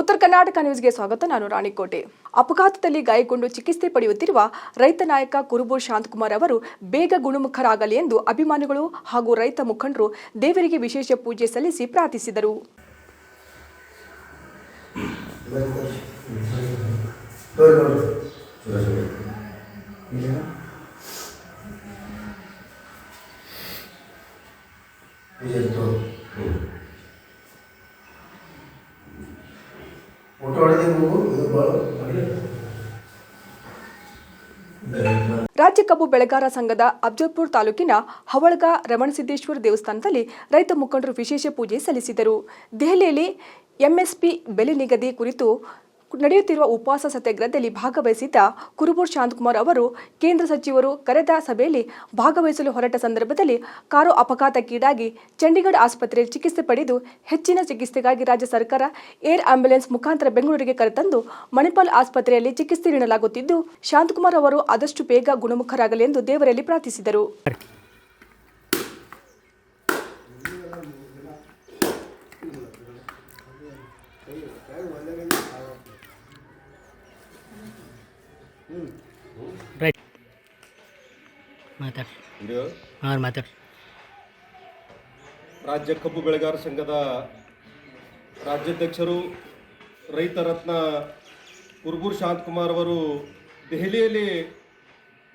ಉತ್ತರ ಕರ್ನಾಟಕ ನ್ಯೂಸ್ಗೆ ಸ್ವಾಗತ. ನಾನು ರಾಣಿಕೋಟೆ. ಅಪಘಾತದಲ್ಲಿ ಗಾಯಗೊಂಡು ಚಿಕಿತ್ಸೆ ಪಡೆಯುತ್ತಿರುವ ರೈತ ನಾಯಕ ಕುರುಬು ಶಾಂತಕುಮಾರ್ ಅವರು ಬೇಗ ಗುಣಮುಖರಾಗಲಿ ಎಂದು ಅಭಿಮಾನಿಗಳು ಹಾಗೂ ರೈತ ಮುಖಂಡರು ದೇವರಿಗೆ ವಿಶೇಷ ಪೂಜೆ ಸಲ್ಲಿಸಿ ಪ್ರಾರ್ಥಿಸಿದರು. ರಾಜ್ಯ ಕಬ್ಬು ಬೆಳೆಗಾರ ಸಂಘದ ಅಫ್ಜಲ್ಪುರ್ ತಾಲೂಕಿನ ಹವಳಗ ರಮಣಸಿದ್ದೇಶ್ವರ ದೇವಸ್ಥಾನದಲ್ಲಿ ರೈತ ಮುಖಂಡರು ವಿಶೇಷ ಪೂಜೆ ಸಲ್ಲಿಸಿದರು. ದೆಹಲಿಯಲ್ಲಿ ಎಂಎಸ್ಪಿ ಬೆಲೆ ನಿಗದಿ ಕುರಿತು ನಡೆಯುತ್ತಿರುವ ಉಪವಾಸ ಸತ್ಯಾಗ್ರಹದಲ್ಲಿ ಭಾಗವಹಿಸಿದ್ದ ಕುರುಬೂರ್ ಶಾಂತಕುಮಾರ್ ಅವರು ಕೇಂದ್ರ ಸಚಿವರು ಕರೆದ ಸಭೆಯಲ್ಲಿ ಭಾಗವಹಿಸಲು ಹೊರಟ ಸಂದರ್ಭದಲ್ಲಿ ಕಾರು ಅಪಘಾತಕ್ಕೀಡಾಗಿ ಚಂಡೀಗಢ ಆಸ್ಪತ್ರೆಯಲ್ಲಿ ಚಿಕಿತ್ಸೆ ಪಡೆದು ಹೆಚ್ಚಿನ ಚಿಕಿತ್ಸೆಗಾಗಿ ರಾಜ್ಯ ಸರ್ಕಾರ ಏರ್ ಆಂಬ್ಯುಲೆನ್ಸ್ ಮುಖಾಂತರ ಬೆಂಗಳೂರಿಗೆ ಕರೆತಂದು ಮಣಿಪಾಲ್ ಆಸ್ಪತ್ರೆಯಲ್ಲಿ ಚಿಕಿತ್ಸೆ ನೀಡಲಾಗುತ್ತಿದ್ದು, ಶಾಂತಕುಮಾರ್ ಅವರು ಆದಷ್ಟು ಬೇಗ ಗುಣಮುಖರಾಗಲಿ ಎಂದು ದೇವರಲ್ಲಿ ಪ್ರಾರ್ಥಿಸಿದರು. ರೈಟ್. ಮಾತಾಡಿ ಹಾಂ ಮಾತಾಡಿ ರಾಜ್ಯ ಕಬ್ಬು ಬೆಳೆಗಾರ ಸಂಘದ ರಾಜ್ಯಾಧ್ಯಕ್ಷರು ರೈತ ರತ್ನ ಕುರ್ಬೂರ್ ಶಾಂತಕುಮಾರ್ ಅವರು ದೆಹಲಿಯಲ್ಲಿ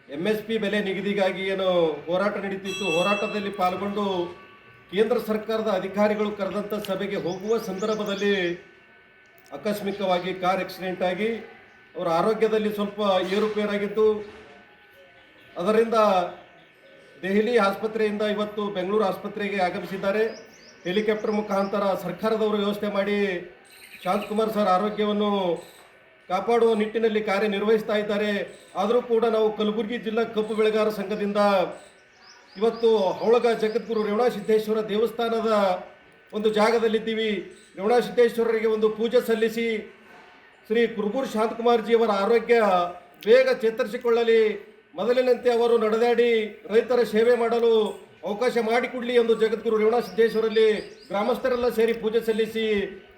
ಎಂ ಎಸ್ ಪಿ ಬೆಲೆ ನಿಗದಿಗಾಗಿ ಏನು ಹೋರಾಟ ನಡೀತಿತ್ತು. ಹೋರಾಟದಲ್ಲಿ ಪಾಲ್ಗೊಂಡು ಕೇಂದ್ರ ಸರ್ಕಾರದ ಅಧಿಕಾರಿಗಳು ಕರೆದಂಥ ಸಭೆಗೆ ಹೋಗುವ ಸಂದರ್ಭದಲ್ಲಿ ಆಕಸ್ಮಿಕವಾಗಿ ಕಾರ್ ಆಕ್ಸಿಡೆಂಟ್ ಆಗಿ ಅವರ ಆರೋಗ್ಯದಲ್ಲಿ ಸ್ವಲ್ಪ ಏರುಪೇರಾಗಿದ್ದು, ಅದರಿಂದ ದೆಹಲಿ ಆಸ್ಪತ್ರೆಯಿಂದ ಇವತ್ತು ಬೆಂಗಳೂರು ಆಸ್ಪತ್ರೆಗೆ ಆಗಮಿಸಿದ್ದಾರೆ. ಹೆಲಿಕಾಪ್ಟರ್ ಮುಖಾಂತರ ಸರ್ಕಾರದವರು ವ್ಯವಸ್ಥೆ ಮಾಡಿ ಶಾಂತಕುಮಾರ್ ಸರ್ ಆರೋಗ್ಯವನ್ನು ಕಾಪಾಡುವ ನಿಟ್ಟಿನಲ್ಲಿ ಕಾರ್ಯನಿರ್ವಹಿಸ್ತಾ ಇದ್ದಾರೆ. ಆದರೂ ಕೂಡ ನಾವು ಕಲಬುರಗಿ ಜಿಲ್ಲಾ ಕಬ್ಬು ಬೆಳೆಗಾರ ಸಂಘದಿಂದ ಇವತ್ತು ಹೌಳಗ ಜಗದ್ಗುರು ರೇವಣಸಿದ್ದೇಶ್ವರ ದೇವಸ್ಥಾನದ ಒಂದು ಜಾಗದಲ್ಲಿದ್ದೀವಿ. ರೇವಣಸಿದ್ದೇಶ್ವರರಿಗೆ ಒಂದು ಪೂಜೆ ಸಲ್ಲಿಸಿ ಶ್ರೀ ಕುರುಬೂರ್ ಶಾಂತಕುಮಾರ್ ಜಿಯವರ ಆರೋಗ್ಯ ಬೇಗ ಚೇತರಿಸಿಕೊಳ್ಳಲಿ. ಮೊದಲಿನಂತೆ ಅವರು ನಡೆದಾಡಿ ರೈತರ ಸೇವೆ ಮಾಡಲು ಅವಕಾಶ ಮಾಡಿಕೊಡಲಿ ಎಂದು ಜಗದ್ಗುರು ರೇವಣ ಸಿದ್ದೇಶ್ವರಲ್ಲಿ ಗ್ರಾಮಸ್ಥರೆಲ್ಲ ಸೇರಿ ಪೂಜೆ ಸಲ್ಲಿಸಿ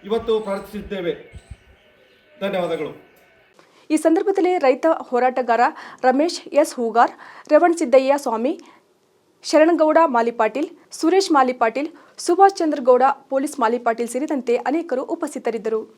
ಇವತ್ತು ಪ್ರಾರ್ಥಿಸಿದ್ದೇವೆ. ಧನ್ಯವಾದಗಳು. ಈ ಸಂದರ್ಭದಲ್ಲಿ ರೈತ ಹೋರಾಟಗಾರ ರಮೇಶ್ ಎಸ್ ಹೂಗಾರ್, ರೇವಣ್ ಸಿದ್ದಯ್ಯ ಸ್ವಾಮಿ, ಶರಣಗೌಡ ಮಾಲಿಪಾಟೀಲ್ ಸುರೇಶ್ ಮಾಲಿಪಾಟೀಲ್ ಸುಭಾಷ್ ಚಂದ್ರಗೌಡ ಪೊಲೀಸ್ ಮಾಲಿಪಾಟೀಲ್ ಸೇರಿದಂತೆ ಅನೇಕರು ಉಪಸ್ಥಿತರಿದ್ದರು.